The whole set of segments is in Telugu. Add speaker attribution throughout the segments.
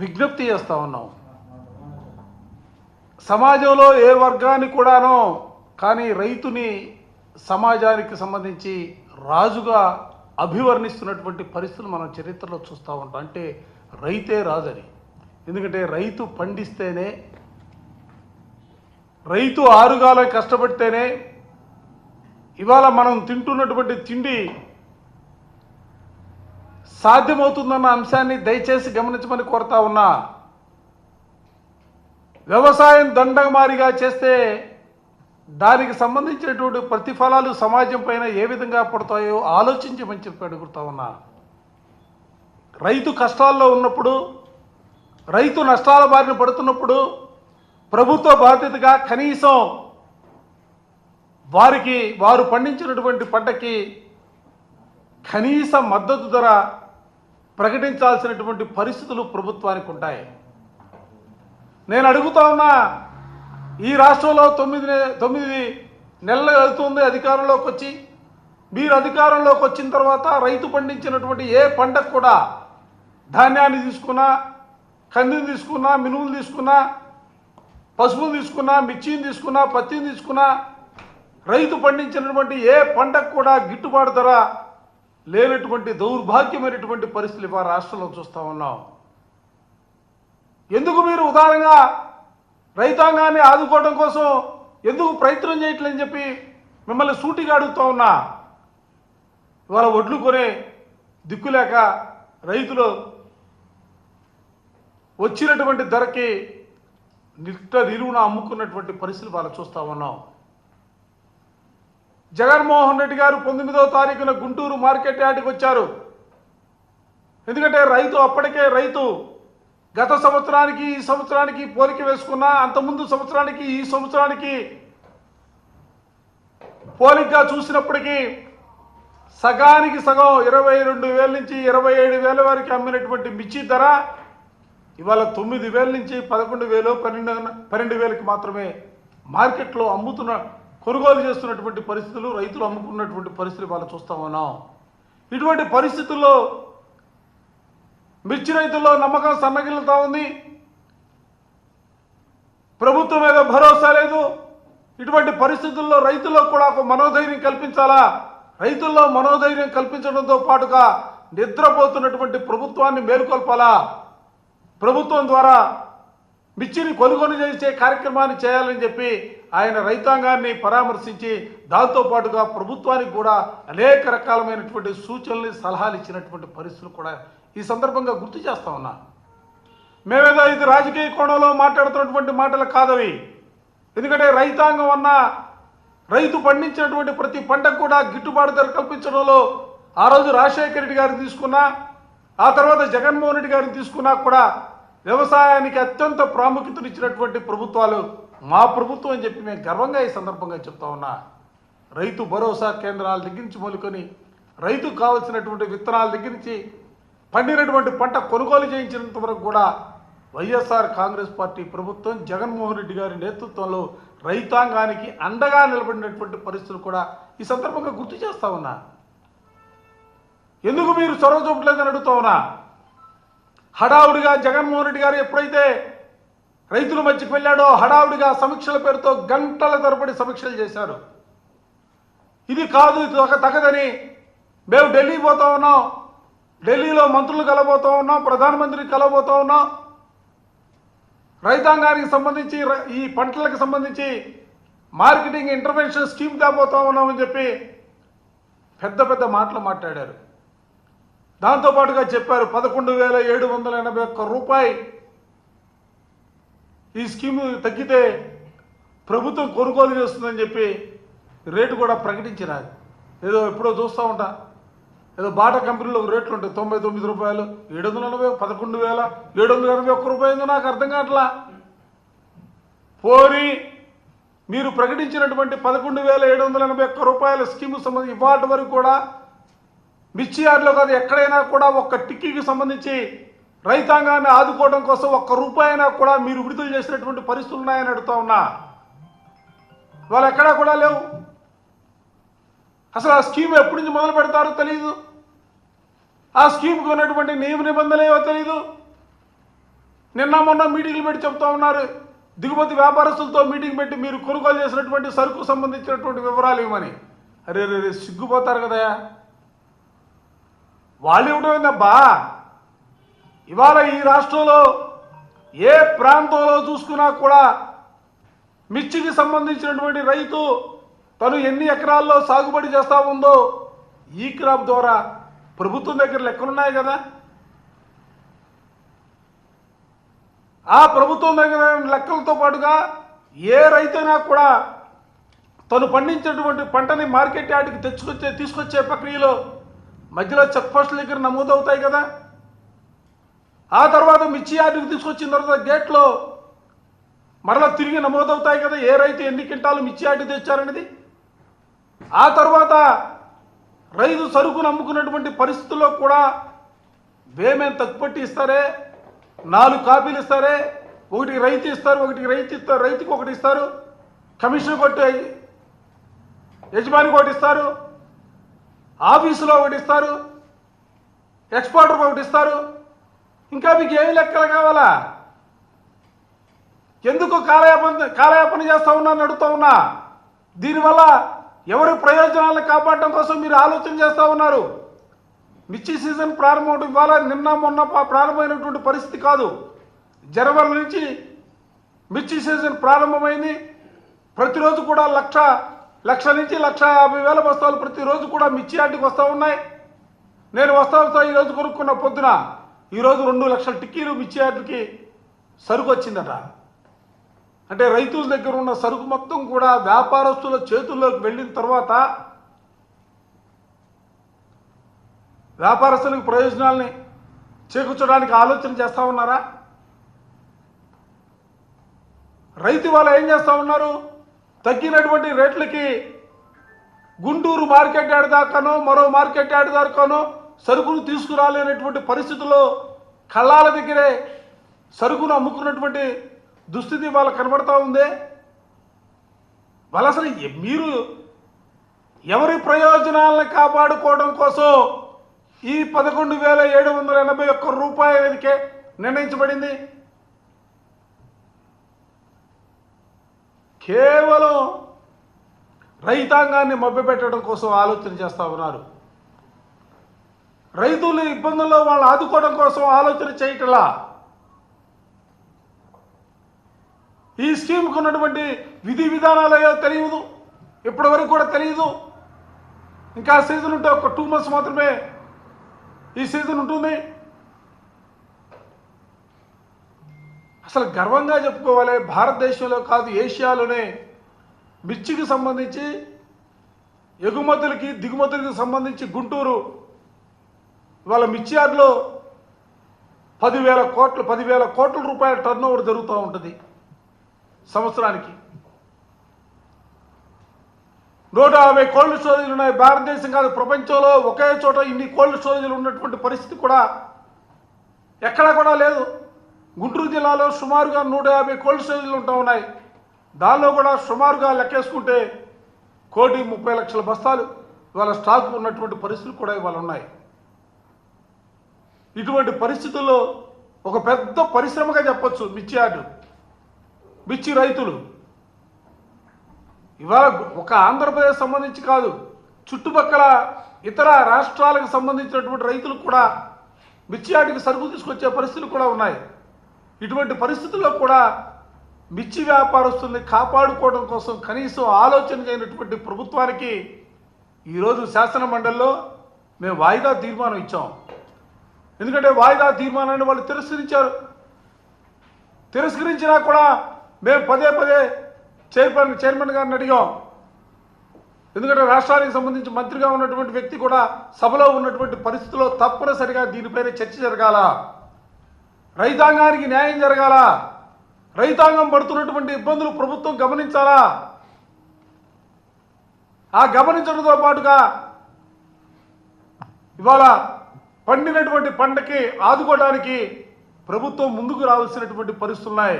Speaker 1: విజ్ఞప్తి చేస్తూ ఉన్నాం. సమాజంలో ఏ వర్గాన్ని కూడానో కానీ రైతుని సమాజానికి సంబంధించి రాజుగా అభివర్ణిస్తున్నటువంటి పరిస్థితులు మనం చరిత్రలో చూస్తూ ఉంటాం. అంటే రైతే రాజని. ఎందుకంటే రైతు పండిస్తేనే రైతు ఆరుగాల కష్టపడితేనే ఇవాళ మనం తింటున్నటువంటి తిండి సాధ్యమవుతుందన్న అంశాన్ని దయచేసి గమనించమని కోరుతా ఉన్నా. వ్యవసాయం దండమారిగా చేస్తే దానికి సంబంధించినటువంటి ప్రతిఫలాలు సమాజం పైన ఏ విధంగా పడతాయో ఆలోచించమని చెప్పి అడుగుతా ఉన్నా. రైతు కష్టాల్లో ఉన్నప్పుడు రైతు నష్టాల బారిన పడుతున్నప్పుడు ప్రభుత్వ బాధ్యతగా కనీసం వారికి వారు పండించినటువంటి పంటకి కనీస మద్దతు ధర ప్రకటించాల్సినటువంటి పరిస్థితులు ప్రభుత్వానికి ఉంటాయి. నేను అడుగుతా ఉన్నా ఈ రాష్ట్రంలో తొమ్మిది తొమ్మిది నెలలు వెళ్తుంది అధికారంలోకి వచ్చి. మీరు అధికారంలోకి వచ్చిన తర్వాత రైతు పండించినటువంటి ఏ పంటకు కూడా ధాన్యాన్ని తీసుకున్నా కందిని తీసుకున్నా మినుములు తీసుకున్నా పసుపును తీసుకున్నా మిర్చిని తీసుకున్నా పత్తిని తీసుకున్నా రైతు పండించినటువంటి ఏ పంటకు కూడా గిట్టుబాటు ధర లేనటువంటి దౌర్భాగ్యమైనటువంటి పరిస్థితులు ఇవాళ రాష్ట్రంలో చూస్తూ ఉన్నాం. ఎందుకు మీరు ఉదారంగా రైతాంగాన్ని ఆదుకోవడం కోసం ఎందుకు ప్రయత్నం చేయట్లేదని చెప్పి మిమ్మల్ని సూటిగా అడుగుతా ఉన్నా? ఇవాళ ఒడ్లు కొనే దిక్కులేక రైతులు వచ్చినటువంటి ధరకి నిట్ట నిలువున అమ్ముకున్నటువంటి పరిస్థితులు వాళ్ళు చూస్తూ ఉన్నాం. జగన్మోహన్ రెడ్డి గారు పంతొమ్మిదవ తారీఖున గుంటూరు మార్కెట్ యార్డ్కి వచ్చారు. ఎందుకంటే రైతు అప్పటికే రైతు గత సంవత్సరానికి ఈ సంవత్సరానికి పోలిక వేసుకున్నా అంతకుముందు సంవత్సరానికి ఈ సంవత్సరానికి పోలికగా చూసినప్పటికీ సగానికి సగం ఇరవై రెండు వేల నుంచి ఇరవై ఏడు వేల వరకు అమ్మినటువంటి మిర్చి ధర ఇవాళ తొమ్మిది వేల నుంచి పదకొండు వేలు పన్నెండు పన్నెండు వేలకి మాత్రమే మార్కెట్లో అమ్ముతున్న కొనుగోలు చేస్తున్నటువంటి పరిస్థితులు రైతులు అమ్ముకున్నటువంటి పరిస్థితులు వాళ్ళు చూస్తా ఉన్నాం. ఇటువంటి పరిస్థితుల్లో మిర్చి రైతుల్లో నమ్మకం సన్నగిల్లుతా ఉంది. ప్రభుత్వం మీద భరోసా లేదు. ఇటువంటి పరిస్థితుల్లో రైతుల్లో కూడా ఒక మనోధైర్యం కల్పించాలా? రైతుల్లో మనోధైర్యం కల్పించడంతో పాటుగా నిద్రపోతున్నటువంటి ప్రభుత్వాన్ని మేలుకొల్పాలా? ప్రభుత్వం ద్వారా మిర్చిని కొనుగోలు చేసే కార్యక్రమాన్ని చేయాలని చెప్పి ఆయన రైతాంగాన్ని పరామర్శించి దాంతో పాటుగా ప్రభుత్వానికి కూడా అనేక రకాలమైనటువంటి సూచనలు సలహాలు ఇచ్చినటువంటి పరిస్థితులు కూడా ఈ సందర్భంగా గుర్తు చేస్తా ఉన్నా. మేమేదో ఇది రాజకీయ కోణంలో మాట్లాడుతున్నటువంటి మాటలు కాదవి. ఎందుకంటే రైతాంగం అన్న రైతు పండించినటువంటి ప్రతి పంటకు కూడా గిట్టుబాటు ధర కల్పించడంలో ఆ రోజు రాజశేఖర రెడ్డి గారిని తీసుకున్నా ఆ తర్వాత జగన్మోహన్ రెడ్డి గారిని తీసుకున్నా కూడా వ్యవసాయానికి అత్యంత ప్రాముఖ్యతనిచ్చినటువంటి ప్రభుత్వాలు మా ప్రభుత్వం అని చెప్పి మేము గర్వంగా ఈ సందర్భంగా చెప్తా ఉన్నా. రైతు భరోసా కేంద్రాల దగ్గర నుంచి రైతుకు కావలసినటువంటి విత్తనాల దగ్గర నుంచి పండినటువంటి పంట కొనుగోలు చేయించినంత వరకు కూడా వైఎస్ఆర్ కాంగ్రెస్ పార్టీ ప్రభుత్వం జగన్మోహన్ రెడ్డి గారి నేతృత్వంలో రైతాంగానికి అండగా నిలబడినటువంటి పరిస్థితులు కూడా ఈ సందర్భంగా గుర్తు చేస్తా ఉన్నా. ఎందుకు మీరు చొరవ చూపట్లేదని అడుగుతా ఉన్నా? హడావుడిగా జగన్మోహన్ రెడ్డి గారు ఎప్పుడైతే రైతుల మధ్యకి వెళ్ళాడో హడావుడిగా సమీక్షల పేరుతో గంటల తరబడి సమీక్షలు చేశారు. ఇది కాదు ఇది ఒక తగదని. మేము ఢిల్లీ పోతా ఉన్నాం. ఢిల్లీలో మంత్రులు కలబోతా ఉన్నాం ప్రధానమంత్రి కలబోతా ఉన్నాం. రైతాంగానికి సంబంధించి ఈ పంటలకు సంబంధించి మార్కెటింగ్ ఇంటర్వెన్షన్ స్కీమ్ తేబోతా ఉన్నామని చెప్పి పెద్ద పెద్ద మాటలు మాట్లాడారు. దాంతోపాటుగా చెప్పారు పదకొండు వేల ఏడు వందల ఎనభై ఒక్క రూపాయి ఈ స్కీము తగ్గితే ప్రభుత్వం కొనుగోలు చేస్తుందని చెప్పి రేటు కూడా ప్రకటించినారు. ఏదో ఎప్పుడో చూస్తూ ఉంటా. ఏదో బాటా కంపెనీలో ఒక రేట్లు ఉంటాయి తొంభై తొమ్మిది రూపాయలు ఏడు వందల ఎనభై పదకొండు వేల ఏడు వందల ఎనభై ఒక్క రూపాయలు నాకు అర్థం కావట్లా. పోరి మీరు ప్రకటించినటువంటి పదకొండు వేల ఏడు వందల ఎనభై ఒక్క రూపాయల స్కీమ్ సంబంధించి ఇవాటి వరకు కూడా మిర్చి యార్డ్లో కాదు ఎక్కడైనా కూడా ఒక్క టిక్కీకి సంబంధించి రైతాంగాన్ని ఆదుకోవడం కోసం ఒక్క రూపాయి కూడా మీరు విడుదల చేసినటువంటి పరిస్థితులు ఉన్నాయని అడుగుతా ఉన్నా. వాళ్ళు ఎక్కడా కూడా లేవు. అసలు ఆ స్కీమ్ ఎప్పటి నుంచి మొదలు పెడతారో తెలియదు ఆ స్కీమ్కి ఉన్నటువంటి నియమ నిబంధనలేవో తెలియదు నిన్న మొన్న మీటింగ్లు పెట్టి చెప్తా ఉన్నారు. దిగుమతి వ్యాపారస్తులతో మీటింగ్ పెట్టి మీరు కొనుగోలు చేసినటువంటి సరుకు సంబంధించినటువంటి వివరాలు ఇవ్వమని. అరే రే రే, సిగ్గుపోతారు కదయా వాళ్ళు ఇవ్వడం ఏందబ్బా? ఇవాళ ఈ రాష్ట్రంలో ఏ ప్రాంతంలో చూసుకున్నా కూడా మిర్చికి సంబంధించినటువంటి రైతు తను ఎన్ని ఎకరాల్లో సాగుబడి చేస్తా ఉందో ఈ క్రాప్ ద్వారా ప్రభుత్వం దగ్గర లెక్కలున్నాయి కదా? ఆ ప్రభుత్వం దగ్గర లెక్కలతో పాటుగా ఏ రైతైనా కూడా తను పండించినటువంటి పంటని మార్కెట్ యార్డ్కి తెచ్చుకొచ్చే తీసుకొచ్చే ప్రక్రియలో మధ్యలో చెక్ పోస్టుల దగ్గర నమోదవుతాయి కదా. ఆ తర్వాత మిర్చి యార్డుకు తీసుకొచ్చిన తర్వాత గేట్లో మరలా తిరిగి నమోదవుతాయి కదా ఏ రైతు ఎన్ని క్వింటాలు మిర్చి యార్డు తెచ్చారనేది. ఆ తర్వాత రైతు సరుకును అమ్ముకున్నటువంటి పరిస్థితుల్లో కూడా వేమేం తక్కుపట్టి ఇస్తారే నాలుగు కాపీలు ఇస్తారే ఒకటి రైతు ఇస్తారు ఒకటికి రైతు ఇస్తారు రైతుకి ఒకటి ఇస్తారు కమిషన్ కొట్టి యజమాని ఒకటి ఇస్తారు ఆఫీసులో ఒకటి ఇస్తారు ఒకటిస్తారు ఒకటి ఇస్తారు. ఇంకా మీకు ఏమి లెక్కలు కావాలా? ఎందుకు కాలయాపన కాలయాపన చేస్తూ ఉన్నా నడుతూ ఉన్నా? దీనివల్ల ఎవరి ప్రయోజనాలను కాపాడటం కోసం మీరు ఆలోచన చేస్తూ ఉన్నారు? మిర్చి సీజన్ ప్రారంభం ఇవాళ నిన్న మొన్న పా- ప్రారంభమైనటువంటి పరిస్థితి కాదు. జనవరి నుంచి మిర్చి సీజన్ ప్రారంభమైంది. ప్రతిరోజు కూడా లక్ష లక్ష నుంచి లక్ష యాభై వేల బస్తాలు ప్రతిరోజు కూడా మిర్చి యార్డుకి వస్తూ ఉన్నాయి. నేను వస్తాతో ఈరోజు కొనుక్కున్న పొద్దున ఈరోజు రెండు లక్షల టిక్కీలు మిర్చి యార్డుకి సరుకు వచ్చిందట. అంటే రైతుల దగ్గర ఉన్న సరుకు మొత్తం కూడా వ్యాపారస్తుల చేతుల్లోకి వెళ్ళిన తర్వాత వ్యాపారస్తులకు ప్రయోజనాల్ని చేకూర్చడానికి ఆలోచన చేస్తూ ఉన్నారా? రైతు వాళ్ళు ఏం చేస్తూ ఉన్నారు? తగ్గినటువంటి రేట్లకి గుంటూరు మార్కెట్ యార్డ్ దాకానో మరో మార్కెట్ యార్డ్ దాకానో సరుకును తీసుకురాలేనటువంటి పరిస్థితుల్లో కళ్ళాల దగ్గరే సరుకును అమ్ముకున్నటువంటి దుస్థితి వాళ్ళ కనబడతా ఉందే. వాళ్ళు అసలు మీరు ఎవరి ప్రయోజనాలను కాపాడుకోవడం కోసం ఈ పదకొండు వేల ఏడు వందల ఎనభై ఒక్క రూపాయలకే నిర్ణయించబడింది. కేవలం రైతాంగాన్ని మభ్యపెట్టడం కోసం ఆలోచన చేస్తూ ఉన్నారు. రైతుల ఇబ్బందుల్లో వాళ్ళు ఆదుకోవడం కోసం ఆలోచన చేయటలా? ఈ స్కీమ్కి ఉన్నటువంటి విధి విధానాలు ఏవో తెలియదు. ఇప్పటి వరకు కూడా తెలియదు. ఇంకా సీజన్ ఉంటే ఒక టూ మంత్స్ మాత్రమే ఈ సీజన్ ఉంటుంది. అసలు గర్వంగా చెప్పుకోవాలి భారతదేశంలో కాదు ఏషియాలోనే మిర్చికి సంబంధించి ఎగుమతులకి దిగుమతులకి సంబంధించి గుంటూరు ఇవాళ మిర్చి యార్డులో పదివేల కోట్లు పదివేల కోట్ల రూపాయల టర్న్ ఓవర్ జరుగుతూ ఉంటుంది సంవత్సరానికి. నూట యాభై కోల్డ్ స్టోరేజ్లు ఉన్నాయి. భారతదేశం కాదు ప్రపంచంలో ఒకే చోట ఇన్ని కోల్డ్ స్టోరేజ్లు ఉన్నటువంటి పరిస్థితి కూడా ఎక్కడా కూడా లేదు. గుంటూరు జిల్లాలో సుమారుగా నూట యాభై కోల్డ్ స్టోరేజ్లు ఉంటా ఉన్నాయి. దానిలో కూడా సుమారుగా లెక్కేసుకుంటే కోటి ముప్పై లక్షల బస్తాలు ఇవాళ స్టాక్ ఉన్నటువంటి పరిస్థితులు కూడా ఇవాళ ఉన్నాయి. ఇటువంటి పరిస్థితుల్లో ఒక పెద్ద పరిశ్రమగా చెప్పచ్చు మిర్చి యార్డు మిర్చి రైతులు. ఇవాళ ఒక ఆంధ్రప్రదేశ్ సంబంధించి కాదు చుట్టుపక్కల ఇతర రాష్ట్రాలకు సంబంధించినటువంటి రైతులు కూడా మిర్చి యార్డుకి సరుకు తీసుకొచ్చే పరిస్థితులు కూడా ఉన్నాయి. ఇటువంటి పరిస్థితుల్లో కూడా మిర్చి వ్యాపారస్తుల్ని కాపాడుకోవడం కోసం కనీసం ఆలోచన చేయనటువంటి ప్రభుత్వానికి ఈరోజు శాసన మండలిలో మేము వాయిదా తీర్మానం ఇచ్చాం. ఎందుకంటే వాయిదా తీర్మానాన్ని వాళ్ళు తిరస్కరించారు. తిరస్కరించినా కూడా మేము పదే పదే చైర్మన్ చైర్మన్ గారిని అడిగాం. ఎందుకంటే రాష్ట్రానికి సంబంధించి మంత్రిగా ఉన్నటువంటి వ్యక్తి కూడా సభలో ఉన్నటువంటి పరిస్థితుల్లో తప్పనిసరిగా దీనిపైన చర్చ జరగాల. రైతాంగానికి న్యాయం జరగాల? రైతాంగం పడుతున్నటువంటి ఇబ్బందులు ప్రభుత్వం గమనించాలా? ఆ గమనించడంతో పాటుగా ఇవాళ పండినటువంటి పంటకి ఆదుకోవడానికి ప్రభుత్వం ముందుకు రావాల్సినటువంటి పరిస్థితున్నాయి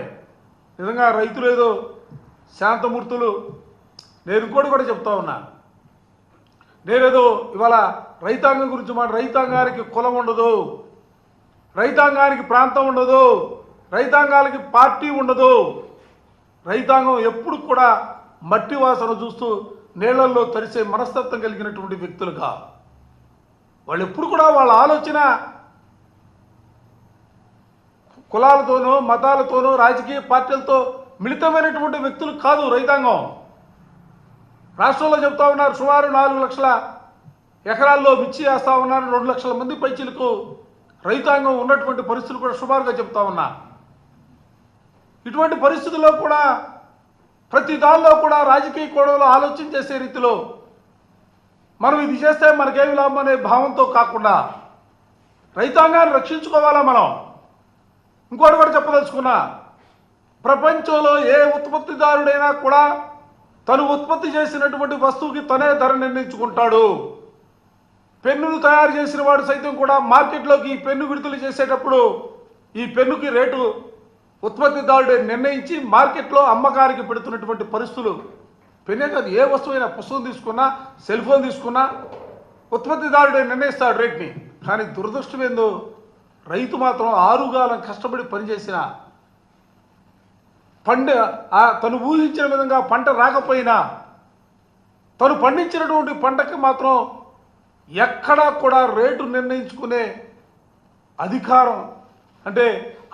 Speaker 1: నిజంగా రైతులు ఏదో శాంతమూర్తులు. నేను ఇంకోటి కూడా చెప్తా ఉన్నా. నేనేదో ఇవాళ రైతాంగం గురించి మాట రైతాంగానికి కులం ఉండదు. రైతాంగానికి ప్రాంతం ఉండదు. రైతాంగాలకి పార్టీ ఉండదు. రైతాంగం ఎప్పుడు కూడా మట్టి వాసన చూస్తూ నీళ్ళల్లో తరిసే మనస్తత్వం కలిగినటువంటి వ్యక్తులుగా. వాళ్ళు ఎప్పుడు కూడా వాళ్ళ ఆలోచన కులాలతోనూ మతాలతోనూ రాజకీయ పార్టీలతో మిళితమైనటువంటి వ్యక్తులు కాదు రైతాంగం. రాష్ట్రంలో చెప్తా ఉన్నారు సుమారు నాలుగు లక్షల ఎకరాల్లో మిర్చి వేస్తా ఉన్నారు రెండు లక్షల మంది పైచీలకు రైతాంగం ఉన్నటువంటి పరిస్థితులు కూడా సుమారుగా చెప్తా ఉన్నా. ఇటువంటి పరిస్థితుల్లో కూడా ప్రతి దానిలో కూడా రాజకీయ కోణంలో ఆలోచన చేసే రీతిలో మనం ఇది చేస్తే మనకేమి లాభం అనే భావంతో కాకుండా రైతాంగాన్ని రక్షించుకోవాలా మనం? ఇంకోటి కూడా చెప్పదలుచుకున్నా ప్రపంచంలో ఏ ఉత్పత్తిదారుడైనా కూడా తను ఉత్పత్తి చేసినటువంటి వస్తువుకి తనే ధర నిర్ణయించుకుంటాడు. పెన్నును తయారు చేసిన వాడు సైతం కూడా మార్కెట్లోకి ఈ పెన్ను విడుదల చేసేటప్పుడు ఈ పెన్నుకి రేటు ఉత్పత్తిదారుడే నిర్ణయించి మార్కెట్లో అమ్మకానికి పెడుతున్నటువంటి పరిస్థితులు. పెన్నే కాదు ఏ వస్తువైనా పుస్తకం తీసుకున్నా సెల్ ఫోన్ తీసుకున్నా ఉత్పత్తిదారుడే నిర్ణయిస్తాడు రేట్ని. కానీ దురదృష్టం ఏందో రైతు మాత్రం ఆరుగాలం కష్టపడి పనిచేసిన పంట తను ఊహించిన విధంగా పంట రాకపోయినా తను పండించినటువంటి పంటకి మాత్రం ఎక్కడా కూడా రేటు నిర్ణయించుకునే అధికారం అంటే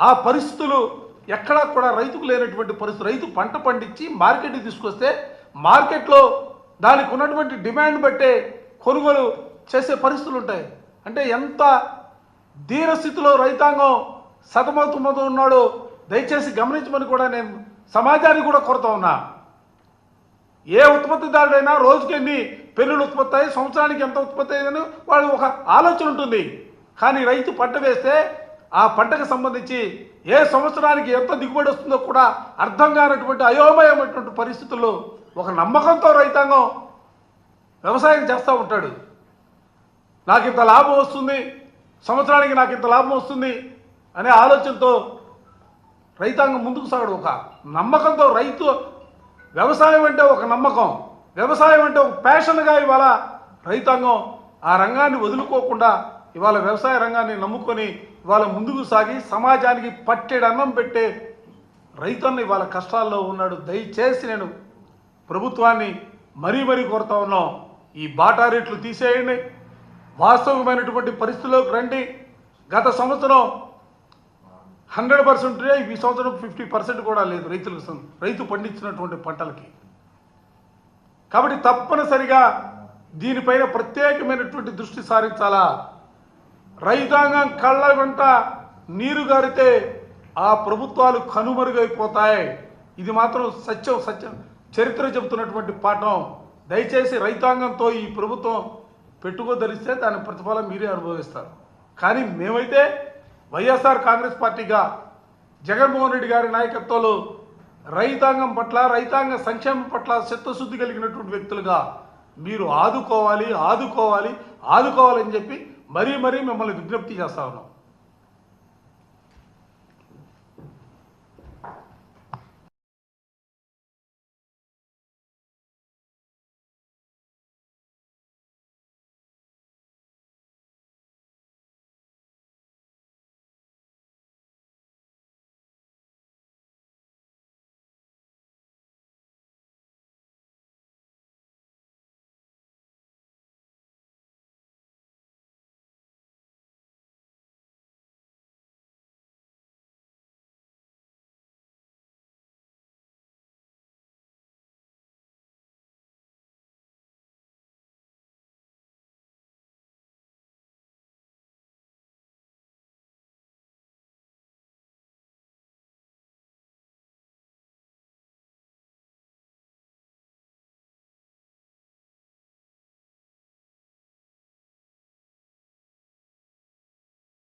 Speaker 1: ఆ పరిస్థితులు ఎక్కడా కూడా రైతుకు లేనటువంటి పరిస్థితి రైతు పంట పండించి మార్కెట్కి తీసుకొస్తే మార్కెట్లో దానికి ఉన్నటువంటి డిమాండ్ బట్టే కొనుగోలు చేసే పరిస్థితులు ఉంటాయి. అంటే ఎంత ధీరస్థితిలో రైతాంగం సతమతమతో ఉన్నాడో దయచేసి గమనించమని కూడా నేను సమాజానికి కూడా కోరుతా ఉన్నా. ఏ ఉత్పత్తిదారుడైనా రోజుకి ఎన్ని పెన్నులు ఉత్పత్తి అయ్యి సంవత్సరానికి ఎంత ఉత్పత్తి అయ్యిందని వాళ్ళు ఒక ఆలోచన ఉంటుంది. కానీ రైతు పంట వేస్తే ఆ పంటకు సంబంధించి ఏ సంవత్సరానికి ఎంత దిగుబడి వస్తుందో కూడా అర్థం కానటువంటి అయోమయమైనటువంటి పరిస్థితుల్లో ఒక నమ్మకంతో రైతాంగం వ్యవసాయం చేస్తూ ఉంటాడు. నాకు ఇంత లాభం వస్తుంది సంవత్సరానికి నాకు ఇంత లాభం వస్తుంది అనే ఆలోచనతో రైతాంగం ముందుకు సాగడు. ఒక నమ్మకంతో రైతు వ్యవసాయం అంటే ఒక నమ్మకం. వ్యవసాయం అంటే ఒక ప్యాషన్గా ఇవాళ రైతాంగం ఆ రంగాన్ని వదులుకోకుండా ఇవాళ వ్యవసాయ రంగాన్ని నమ్ముకొని ఇవాళ ముందుకు సాగి సమాజానికి పట్టెడు అన్నం పెట్టే రైతన్న ఇవాళ కష్టాల్లో ఉన్నాడు. దయచేసి నేను ప్రభుత్వాన్ని మరీ మరీ కోరుతా ఉన్నాం. ఈ బాటా రేట్లు తీసేయండి. వాస్తవమైనటువంటి పరిస్థితుల్లోకి రండి. గత సంవత్సరం హండ్రెడ్ పర్సెంట్ ఈ సంవత్సరం ఫిఫ్టీ పర్సెంట్ కూడా లేదు రైతులకు రైతు పండించినటువంటి పంటలకి. కాబట్టి తప్పనిసరిగా దీనిపైన ప్రత్యేకమైనటువంటి దృష్టి సారించాలా? రైతాంగం కళ్ళ వెంట నీరు గారితే ఆ ప్రభుత్వాలు కనుమరుగైపోతాయి. ఇది మాత్రం సత్యం సత్యం. చరిత్ర చెబుతున్నటువంటి పాఠం. దయచేసి రైతాంగంతో ఈ ప్రభుత్వం పెట్టుకోదలిస్తే దాని ప్రతిఫలం మీరే అనుభవిస్తారు. కానీ మేమైతే వైఎస్ఆర్ కాంగ్రెస్ పార్టీగా జగన్మోహన్ రెడ్డి గారి నాయకత్వంలో రైతాంగం పట్ల రైతాంగ సంక్షేమం పట్ల చిత్తశుద్ధి కలిగినటువంటి వ్యక్తులుగా మీరు ఆదుకోవాలి ఆదుకోవాలి ఆదుకోవాలని చెప్పి మరీ మరీ మిమ్మల్ని విజ్ఞప్తి చేస్తా ఉన్నాం.